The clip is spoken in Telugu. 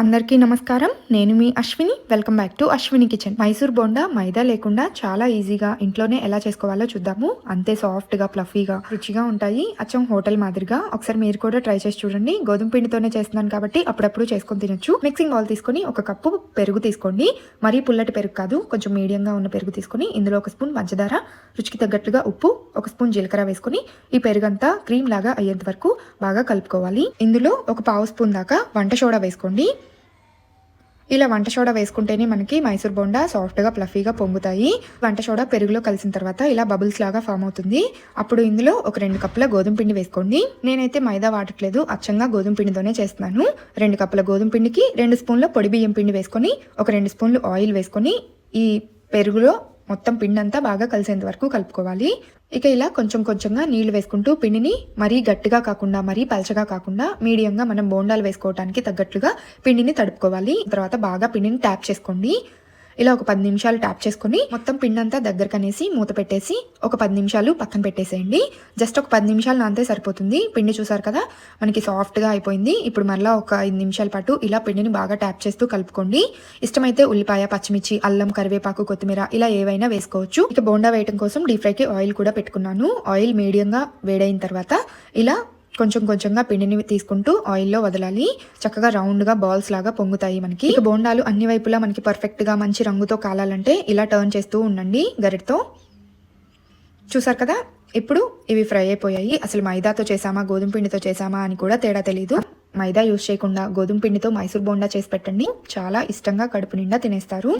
అందరికీ నమస్కారం. నేను మీ Ashwini. Welcome back to Ashwini kitchen. Mysore bonda maida లేకుండా చాలా ఈజీగా ఇంట్లోనే ఎలా చేసుకోవాలో చూద్దాము. అంతే సాఫ్ట్గా ప్లఫీగా రుచిగా ఉంటాయి. అచ్చం హోటల్ మాదిరిగా. ఒకసారి మీరు కూడా ట్రై చేసి చూడండి. గోధుమ పిండితోనే చేస్తున్నాను కాబట్టి అప్పుడప్పుడు చేసుకొని తినొచ్చు. మిక్సింగ్ బౌల్ తీసుకొని ఒక కప్పు పెరుగు తీసుకోండి. మరీ పుల్లటి పెరుగు కాదు కొంచెం మీడియంగా ఉన్న పెరుగు తీసుకొని ఇందులో ఒక స్పూన్ పంచదార రుచికి తగ్గట్టుగా ఉప్పు ఒక స్పూన్ జీలకర్ర వేసుకొని ఈ పెరుగంతా క్రీమ్ లాగా అయ్యేంత వరకు బాగా కలుపుకోవాలి. ఇందులో ఒక పావు స్పూన్ దాకా వంట సోడా వేసుకోండి. ఇలా వంట సోడా వేసుకుంటేనే మనకి మైసూర్ బోండా సాఫ్ట్గా ప్లఫీగా పొంగుతాయి. వంట సోడా పెరుగులో కలిసిన తర్వాత ఇలా బబుల్స్ లాగా ఫామ్ అవుతుంది. అప్పుడు ఇందులో ఒక రెండు కప్పుల గోధుమ పిండి వేసుకోండి. నేనైతే మైదా వాడట్లేదు. అచ్చంగా గోధుమ పిండితోనే చేస్తున్నాను. రెండు కప్పుల గోధుమ పిండికి రెండు స్పూన్ల పొడి బియ్యం పిండి వేసుకొని ఒక రెండు స్పూన్లు ఆయిల్ వేసుకొని ఈ పెరుగులో మొత్తం పిండి అంతా బాగా కలిసేంత వరకు కలుపుకోవాలి. ఇక ఇలా కొంచెం కొంచెంగా నీళ్ళు వేసుకుంటూ పిండిని మరీ గట్టిగా కాకుండా మరీ పలచగా కాకుండా మీడియంగా మనం బోండాలు వేసుకోవడానికి తగ్గట్లుగా పిండిని తడుపుకోవాలి. తర్వాత బాగా పిండిని ట్యాప్ చేసుకోండి. ఇలా ఒక పది నిమిషాలు ట్యాప్ చేసుకొని మొత్తం పిండి అంతా దగ్గరకు అనేసి మూత పెట్టేసి ఒక పది నిమిషాలు పక్కన పెట్టేసేయండి. జస్ట్ ఒక పది నిమిషాలు నాంతే సరిపోతుంది. పిండి చూసారు కదా మనకి సాఫ్ట్గా అయిపోయింది. ఇప్పుడు మళ్ళీ ఒక ఐదు నిమిషాల పాటు ఇలా పిండిని బాగా ట్యాప్ చేస్తూ కలుపుకోండి. ఇష్టమైతే ఉల్లిపాయ పచ్చిమిర్చి అల్లం కరివేపాకు కొత్తిమీర ఇలా ఏవైనా వేసుకోవచ్చు. ఇక బోండా వేయడం కోసం డీప్ ఫ్రైకి ఆయిల్ కూడా పెట్టుకున్నాను. ఆయిల్ మీడియంగా వేడైన తర్వాత ఇలా కొంచెం కొంచెంగా పిండిని తీసుకుంటూ ఆయిల్లో వదలాలి. చక్కగా రౌండ్గా బాల్స్ లాగా పొంగుతాయి మనకి. బోండాలు అన్ని వైపులా మనకి పర్ఫెక్ట్గా మంచి రంగుతో కాలాలంటే ఇలా టర్న్ చేస్తూ ఉండండి గరిటతో. చూసారు కదా? ఇప్పుడు ఇవి ఫ్రై అయిపోయాయి. అసలు మైదాతో చేసామా గోధుమ పిండితో చేసామా అని కూడా తేడా తెలియదు మైదా యూస్ చేయకుండా గోధుమ పిండితో మైసూర్ బోండా చేసి పెట్టండి. చాలా ఇష్టంగా కడుపు నిండా తినేస్తారు.